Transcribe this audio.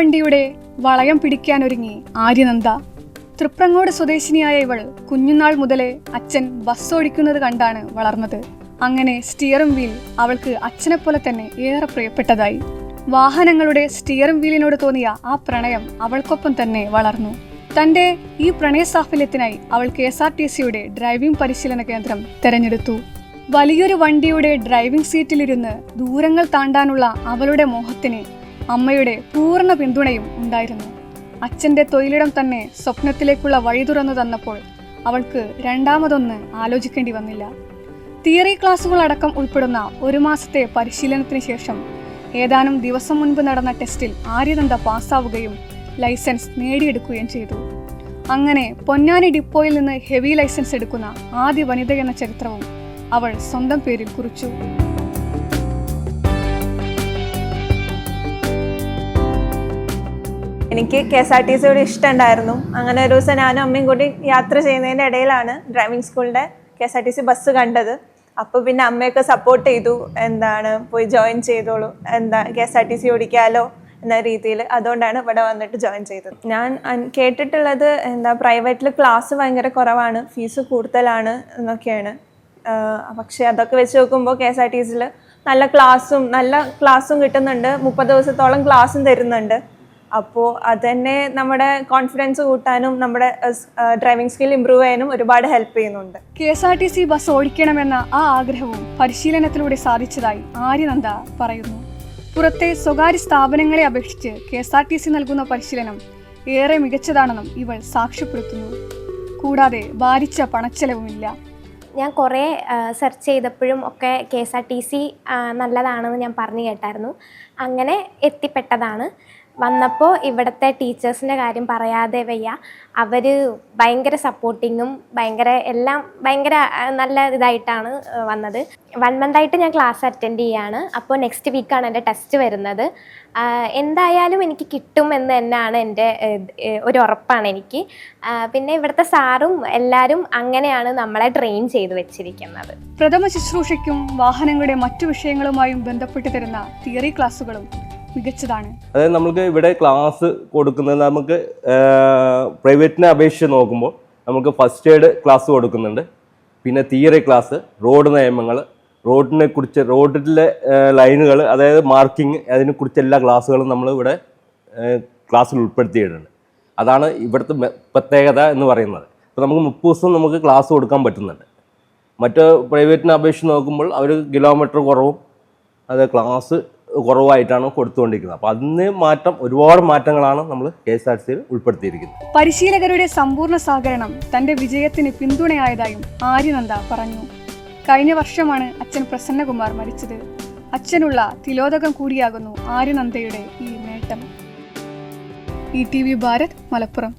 വണ്ടിയുടെ വളയം പിടിക്കാനൊരുങ്ങി ആര്യനന്ദ. തൃപ്രങ്ങോട് സ്വദേശിനിയായ ഇവൾ കുഞ്ഞുനാൾ മുതലേ അച്ഛൻ ബസ് ഓടിക്കുന്നത് കണ്ടാണ് വളർന്നത്. അങ്ങനെ സ്റ്റിയറിംഗ് വീൽ അവൾക്ക് അച്ഛനെ പോലെ തന്നെ ഏറെ പ്രിയപ്പെട്ടതായി. വാഹനങ്ങളുടെ സ്റ്റിയറിംഗ് വീലിനോട് തോന്നിയ ആ പ്രണയം അവൾക്കൊപ്പം തന്നെ വളർന്നു. തന്റെ ഈ പ്രണയ സാഫല്യത്തിനായി അവൾ കെ എസ് ആർ ടി സിയുടെ ഡ്രൈവിംഗ് പരിശീലന കേന്ദ്രം തെരഞ്ഞെടുത്തു. വലിയൊരു വണ്ടിയുടെ ഡ്രൈവിംഗ് സീറ്റിലിരുന്ന് ദൂരങ്ങൾ താണ്ടാനുള്ള അവളുടെ മോഹത്തിന് അമ്മയുടെ പൂർണ പിന്തുണയും ഉണ്ടായിരുന്നു. അച്ഛന്റെ തൊഴിലിടം തന്നെ സ്വപ്നത്തിലേക്കുള്ള വഴി തുറന്നു തന്നപ്പോൾ അവൾക്ക് രണ്ടാമതൊന്ന് ആലോചിക്കേണ്ടി വന്നില്ല. തിയറി ക്ലാസ്സുകൾ അടക്കം ഉൾപ്പെടുന്ന ഒരു മാസത്തെ പരിശീലനത്തിന് ശേഷം ഏതാനും ദിവസം മുൻപ് നടന്ന ടെസ്റ്റിൽ ആര്യനന്ദ പാസ്സാവുകയും ലൈസൻസ് നേടിയെടുക്കുകയും ചെയ്തു. അങ്ങനെ പൊന്നാനി ഡിപ്പോയിൽ നിന്ന് ഹെവി ലൈസൻസ് എടുക്കുന്ന ആദ്യ വനിത എന്ന ചരിത്രവും അവൾ സ്വന്തം പേരിൽ കുറിച്ചു. എനിക്ക് കെ എസ് ആർ ടി സിയോട് ഇഷ്ടമുണ്ടായിരുന്നു. അങ്ങനെ ഒരു ദിവസം ഞാനും അമ്മയും കൂടി യാത്ര ചെയ്യുന്നതിന്റെ ഇടയിലാണ് ഡ്രൈവിംഗ് സ്കൂളിന്റെ K S R T C bus കണ്ടത്. അപ്പോൾ പിന്നെ അമ്മയൊക്കെ സപ്പോർട്ട് ചെയ്തു. എന്താണ് പോയി ജോയിൻ ചെയ്തോളൂ. എന്താ K S R T C ഓടിക്കാലോ എന്ന രീതിയിൽ അതുകൊണ്ടാണ് ഇവിടെ വന്നിട്ട് ജോയിൻ ചെയ്തത്. ഞാൻ കേട്ടിട്ടുള്ളത് എന്താ പ്രൈവറ്റിൽ ക്ലാസ് ഭയങ്കര കുറവാണ്. ഫീസ് കൂടുതലാണ് എന്നൊക്കെയാണ്. പക്ഷേ അതൊക്കെ വെച്ച് നോക്കുമ്പോൾ കെ എസ് ആർ ടി സിയിൽ നല്ല ക്ലാസ്സും നല്ല ക്ലാസ്സും കിട്ടുന്നുണ്ട്. മുപ്പത് ദിവസത്തോളം ക്ലാസ്സും തരുന്നുണ്ട്. അപ്പോൾ അതന്നെ നമ്മുടെ കോൺഫിഡൻസ് കൂട്ടാനും നമ്മുടെ ഡ്രൈവിംഗ് സ്കിൽ ഇമ്പ്രൂവ് ചെയ്യാനും ഒരുപാട് ഹെൽപ്പ് ചെയ്യുന്നുണ്ട്. K S R T C bus ഓടിക്കണമെന്ന ആ ആഗ്രഹവും പരിശീലനത്തിലൂടെ സാധിച്ചതായി ആര്യനന്ദ പറയുന്നു. പുറത്തെ സ്വകാര്യ സ്ഥാപനങ്ങളെ അപേക്ഷിച്ച് K S R T C നൽകുന്ന പരിശീലനം ഏറെ മികച്ചതാണെന്നും ഇവൾ സാക്ഷ്യപ്പെടുത്തുന്നു. കൂടാതെ ഭാരിച്ച പണച്ചെലവുമില്ല. ഞാൻ കുറേ സെർച്ച് ചെയ്തപ്പോഴും ഒക്കെ K S R T C നല്ലതാണെന്ന് ഞാൻ പറഞ്ഞു കേട്ടായിരുന്നു. അങ്ങനെ എത്തിപ്പെട്ടതാണ്. വന്നപ്പോൾ ഇവിടുത്തെ ടീച്ചേഴ്സിന്റെ കാര്യം പറയാതെ വയ്യ. അവർ ഭയങ്കര സപ്പോർട്ടിങ്ങും ഭയങ്കര എല്ലാം ഭയങ്കര നല്ല ഇതായിട്ടാണ് വന്നത്. വൺ മന്തായിട്ട് ഞാൻ ക്ലാസ് അറ്റൻഡ് ചെയ്യാണ്. അപ്പോൾ നെക്സ്റ്റ് വീക്കാണ് എന്റെ ടെസ്റ്റ് വരുന്നത്. എന്തായാലും എനിക്ക് കിട്ടും എന്ന് തന്നെയാണ് എന്റെ ഒരു ഉറപ്പാണ് എനിക്ക്. പിന്നെ ഇവിടുത്തെ സാറും എല്ലാവരും അങ്ങനെയാണ് നമ്മളെ ട്രെയിൻ ചെയ്തു വെച്ചിരിക്കുന്നത്. പ്രഥമ ശുശ്രൂഷയ്ക്കും വാഹനങ്ങളുടെ മറ്റു വിഷയങ്ങളുമായും ബന്ധപ്പെട്ട് തരുന്ന തിയറി ക്ലാസുകളും മികച്ചതാണ്. അതായത് നമുക്ക് ഇവിടെ ക്ലാസ് കൊടുക്കുന്നത് നമുക്ക് പ്രൈവറ്റിനെ അപേക്ഷിച്ച് നോക്കുമ്പോൾ നമുക്ക് ഫസ്റ്റ് എയ്ഡ് ക്ലാസ് കൊടുക്കുന്നുണ്ട്. പിന്നെ തിയറി ക്ലാസ് റോഡ് നിയമങ്ങൾ റോഡിനെ കുറിച്ച് റോഡിലെ ലൈനുകൾ അതായത് മാർക്കിംഗ് അതിനെ കുറിച്ച് എല്ലാ ക്ലാസ്സുകളും നമ്മൾ ഇവിടെ ക്ലാസ്സിൽ ഉൾപ്പെടുത്തിയിട്ടുണ്ട്. അതാണ് ഇവിടുത്തെ പ്രത്യേകത എന്ന് പറയുന്നത്. ഇപ്പോൾ നമുക്ക് മുപ്പത് ദിവസം നമുക്ക് ക്ലാസ് കൊടുക്കാൻ പറ്റുന്നുണ്ട്. മറ്റ് പ്രൈവറ്റിനെ അപേക്ഷിച്ച് നോക്കുമ്പോൾ അവർ കിലോമീറ്റർ കുറവും അത് ക്ലാസ് കുറവായിട്ടാണ് കൊടുത്തുകൊണ്ടിരിക്കുന്നത്. അപ്പോൾ അതിന് മാറ്റം ഒരുപാട് മാറ്റങ്ങളാണ് നമ്മൾ കെ എസ് ആർ സിയിൽ ഉൾപ്പെടുത്തിയിരിക്കുന്നത്. പരിശീലകരുടെ സമ്പൂർണ സഹകരണം തന്റെ വിജയത്തിന് പിന്തുണയായതായും ആര്യനന്ദ പറഞ്ഞു. കഴിഞ്ഞ വർഷമാണ് അച്ഛൻ പ്രസന്നകുമാർ മരിച്ചത്. അച്ഛനുള്ള തിലോദകം കൂടിയാകുന്നു ആര്യനന്ദയുടെ ഈ നേട്ടം. E T V Bharat Malappuram.